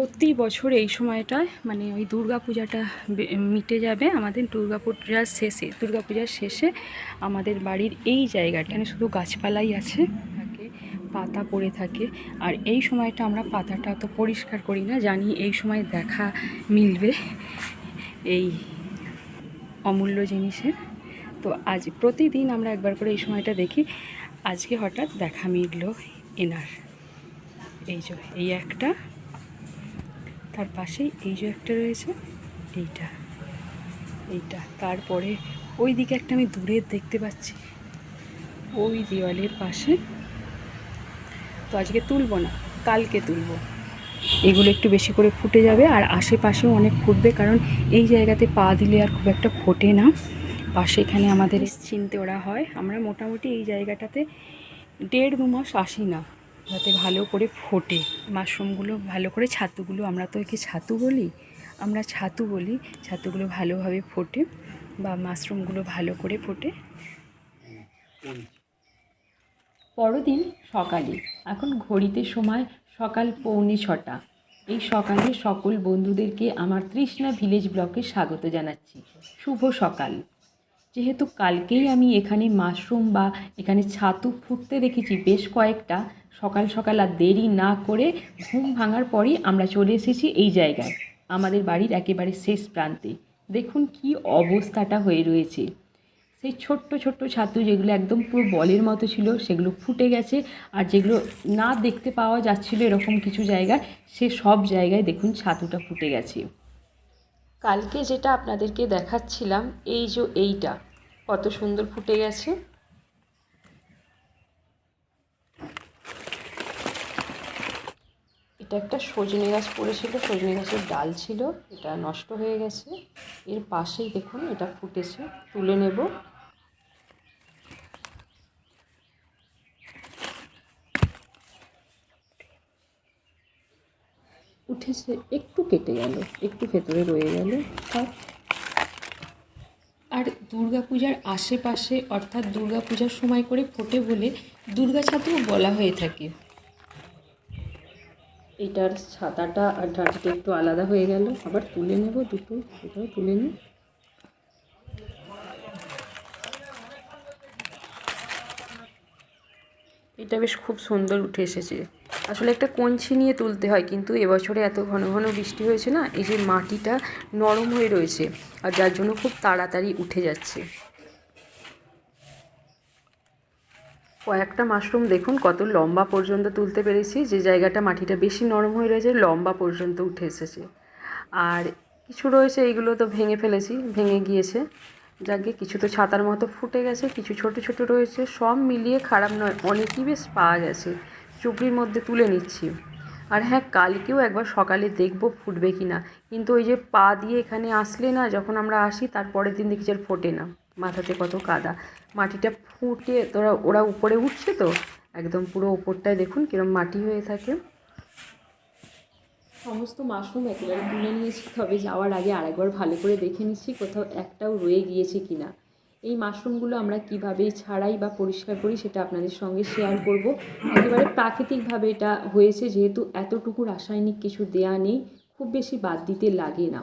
প্রতি বছর এই সময়টায় মানে ওই দুর্গা পূজাটা মিটে যাবে আমাদের দুর্গা পূজার শেষে, দুর্গা পূজার শেষে আমাদের বাড়ির এই জায়গাটা এখানে শুধু গাছপালাই আছে পাতা পড়ে থাকে। আর এই সময়টা আমরা পাতাটা অত পরিষ্কার করি না, জানি এই সময় দেখা মিলবে এই অমূল্য জিনিসের। তো আজ প্রতিদিন আমরা একবার করে এই সময়টা দেখি, আজকে হঠাৎ দেখা মিলল এনার। এই যে, এই একটা তার পাশেই এই যে একটা রয়েছে, এইটা এইটা। তারপরে ওই দিকে একটা আমি দূরে দেখতে পাচ্ছি, ওই দেওয়ালের পাশে। তো আজকে তুলবো না, কালকে তুলবো। এগুলো একটু বেশি করে ফুটে যাবে আর আশেপাশেও অনেক ফুটবে, কারণ এই জায়গাতে পা দিলে আর খুব একটা ফোটে না। পাশে এখানে আমাদের চিনতে ওরা হয়। আমরা মোটামুটি এই জায়গাটাতে দেড় দু মাস আসি না যাতে ভালো করে ফোটে। মাশরুমগুলো ভালো করে ছাতুগুলো, আমরা তো একে ছাতু বলি, আমরা ছাতু বলি, ছাতুগুলো ভালোভাবে ফোটে বা মাশরুমগুলো ভালো করে ফোটে। পরদিন সকালে, এখন ঘড়িতে সময় সকাল পৌনে ছটা। এই সকালে সকল বন্ধুদেরকে আমার তৃষ্ণা ভিলেজ ব্লকে স্বাগত জানাচ্ছি। শুভ সকাল। যেহেতু কালকেই আমি এখানে মাশরুম বা এখানে ছাতু ফুটতে দেখেছি বেশ কয়েকটা, সকাল সকাল আর দেরি না করে ঘুম ভাঙার পরই আমরা চলে এসেছি এই জায়গায়, আমাদের বাড়ির একেবারে শেষ প্রান্তে। দেখুন কি অবস্থাটা হয়ে রয়েছে। সেই ছোট্ট ছোট্ট ছাতু যেগুলো একদম পুরো বলের মতো ছিল, সেগুলো ফুটে গেছে আর যেগুলো না দেখতে পাওয়া যাচ্ছিল এরকম কিছু জায়গায়, সে সব জায়গায় দেখুন ছাতুটা ফুটে গেছে। কালকে যেটা আপনাদেরকে দেখাচ্ছিলাম, এই যে এইটা কত সুন্দর ফুটে গেছে। এটা একটা সজনে গাছ পড়েছিল, সজনে গাছের ডাল ছিল, এটা নষ্ট হয়ে গেছে। এর পাশেই দেখুন, এটা ফুটেছে, তুলে নেব। উঠেছে, একটু কেটে গেল, একটু ভেতরে রয়ে গেল। দুর্গাপূজার আশেপাশে, অর্থাৎ দুর্গাপূজার সময় করে ফোটে বলে দুর্গা ছাতুও বলা হয়ে থাকে। এটার ছাতাটা আর ডাঁটিটা একটু আলাদা হয়ে গেল। আবার তুলে নেব দুটো এটাও তুলে নিই এটা বেশ খুব সুন্দর উঠে এসেছে। আসলে একটা কঞ্চি নিয়ে তুলতে হয়, কিন্তু এবছরে এত ঘন ঘন বৃষ্টি হয়েছে না, এই যে মাটিটা নরম হয়ে রয়েছে আর যার জন্য খুব তাড়াতাড়ি উঠে যাচ্ছে। কয়েকটা মাশরুম দেখুন, কত লম্বা পর্যন্ত তুলতে পেরেছি, যে জায়গাটা মাটিটা বেশি নরম হয়ে রয়েছে, লম্বা পর্যন্ত উঠে এসেছে। আর কিছু রয়েছে এইগুলো তো ভেঙে ফেলেছি, ভেঙে গিয়েছে। যাকে কিছু তো ছাতার মতো ফুটে গেছে, কিছু ছোট ছোট রয়েছে, সব মিলিয়ে খারাপ নয়, অনেকই বেশ পাওয়া গেছে। চুপড়ির মধ্যে তুলে নিচ্ছি। আর হ্যাঁ কালকেও একবার সকালে দেখব ফুটবে কি না কিন্তু ওই যে পা দিয়ে এখানে আসলে না, যখন আমরা আসি, তার পরের দিন দেখি যে আর ফোটে না। মাথাতে কত কাদা। মাটিটা ফুটে, তোরা, ওরা উপরে উঠছে তো? একদম পুরো ওপরটায় দেখুন কিরম মাটি হয়ে থাকে। সমস্ত মাশরুম একেবারে তুলে নিয়েছি, তবে যাওয়ার আগে আরেকবার ভালো করে দেখে নিচ্ছি কোথাও একটাও রয়ে গিয়েছে কি না এই মাশরুমগুলো আমরা কীভাবে ছাড়াই বা পরিষ্কার করি সেটা আপনাদের সঙ্গে শেয়ার করব। একেবারে প্রাকৃতিকভাবে এটা হয়েছে, যেহেতু এতটুকু রাসায়নিক কিছু দেয়া নেই, খুব বেশি বাদ দিতে লাগে না।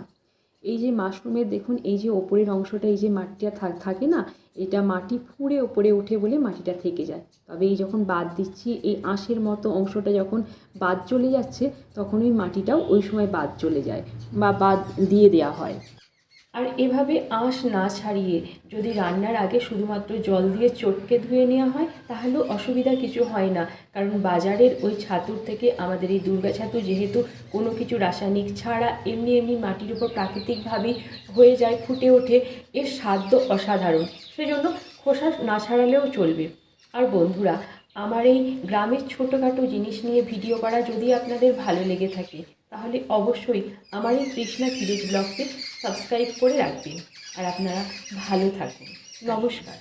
এই যে মাশরুমের দেখুন, এই যে ওপরের অংশটা, এই যে মাটিটা থাকে না, এটা মাটি ফুঁড়ে ওপরে ওঠে বলে মাটিটা থেকে যায়। তবে এই যখন বাদ দিচ্ছি, এই আঁশের মতো অংশটা যখন বাদ চলে যাচ্ছে, তখন ওই মাটিটাও ওই সময় বাদ চলে যায় বা বাদ দিয়ে দেওয়া হয়। আর এভাবে আঁশ না ছাড়িয়ে যদি রান্নার আগে শুধুমাত্র জল দিয়ে চটকে ধুয়ে নেওয়া হয়, তাহলেও অসুবিধা কিছু হয় না। কারণ বাজারের ওই ছাতুর থেকে আমাদের এই দুর্গা ছাতু যেহেতু কোনো কিছু রাসায়নিক ছাড়া এমনি এমনি মাটির উপর প্রাকৃতিকভাবেই হয়ে যায়, ফুটে ওঠে, এর স্বাদ অসাধারণ। সেজন্য খোসা না ছাড়ালেও চলবে। আর বন্ধুরা আমার এই গ্রামের ছোটোখাটো জিনিস নিয়ে ভিডিও করা যদি আপনাদের ভালো লেগে থাকে, তাহলে অবশ্যই আমার এই কৃষ্ণা ভিলেজ ব্লগকে সাবস্ক্রাইব করে রাখবেন। আর আপনারা ভালো থাকুন। নমস্কার।